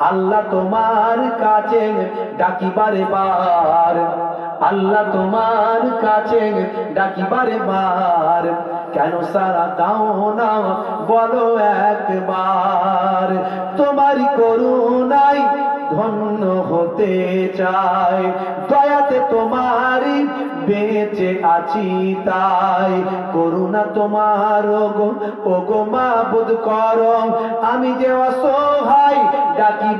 আল্লাহ তোমার কাছে ডাকি ডাকিবারে বার। আল্লাহ তোমার কাছে ডাকিবারে বার। কেন সারা দাও না বলো একবার। তোমারই করুণাই ধন্য হতে চাই। দয়াতে তোমারই বেঁচে আছি তাই। করুণা তোমার, ওগো ওগো মাবুদ করো আমি যে অসহায়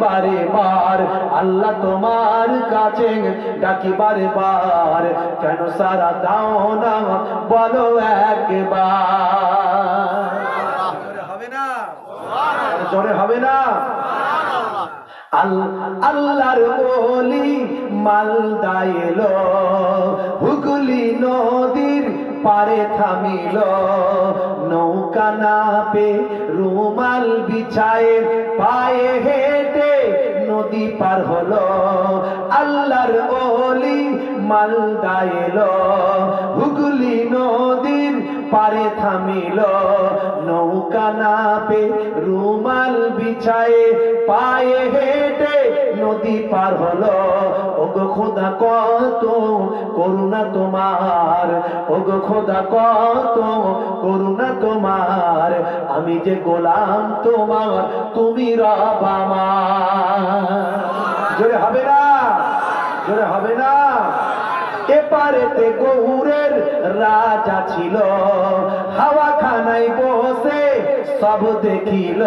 বারে বার। আল্লাহ তোমার কাছে ডাকি বারে। বার কেন সারা দাও না বলো একবার। হবে না। জোরে হবে না। আল্লাহর বলি মালদা এলো। হুগলি নদীর পারে থামিল। নৌকা না পে রুমাল বিছায়ে পায়ে নদী পার হলো, আল্লাহর ওলি মালদা এলো, হুগলি নদীর পারে থামিল, নৌকা না পে রুমাল বিছায়ে পায়ে হেঁটে নদী পার হলো, ওগো খোদা কত করুণা তোমার, ওগো খোদা কত করুণা তোমার, আমি যে গোলাম তোমার, তুমি রব আমার। হবে না। এপারেতে গৌরের রাজা ছিল। হাওয়া খানায় বসে সব দেখিল।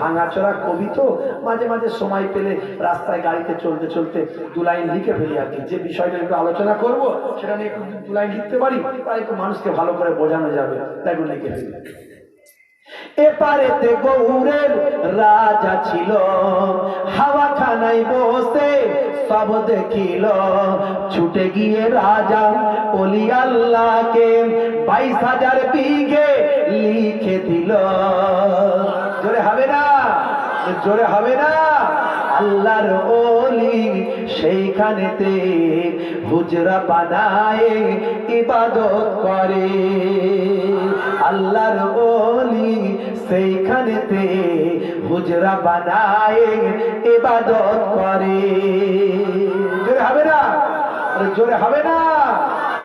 ভাঙাচোরা কবি তো মাঝে মাঝে সময় পেলে রাস্তায় গাড়িতে চলতে চলতে দু লাইন লিখে ফেলি আর কি। যে বিষয়টা একটু আলোচনা করব, সেটা নিয়ে একটু দু লাইন লিখতে পারি তাই একটু মানুষকে ভালো করে বোঝানো যাবে। তাই লিখে ফেলি। এপারেতে গৌরের রাজা ছিল। হাওয়া খানায় বসে, সব দেখিল। ছুটে গিয়ে রাজা অলি আল্লাহকে বাইশ হাজার বিঘে লিখে দিল। জোরে হবে না? জোরে হবে না? আল্লাহর ওলি সেইখানেতে হুজরা বানায় ইবাদত করে। আল্লাহর ওলি সেইখানেতে হুজরা বানায় ইবাদত করে। জোরে হবে না? জোরে হবে না?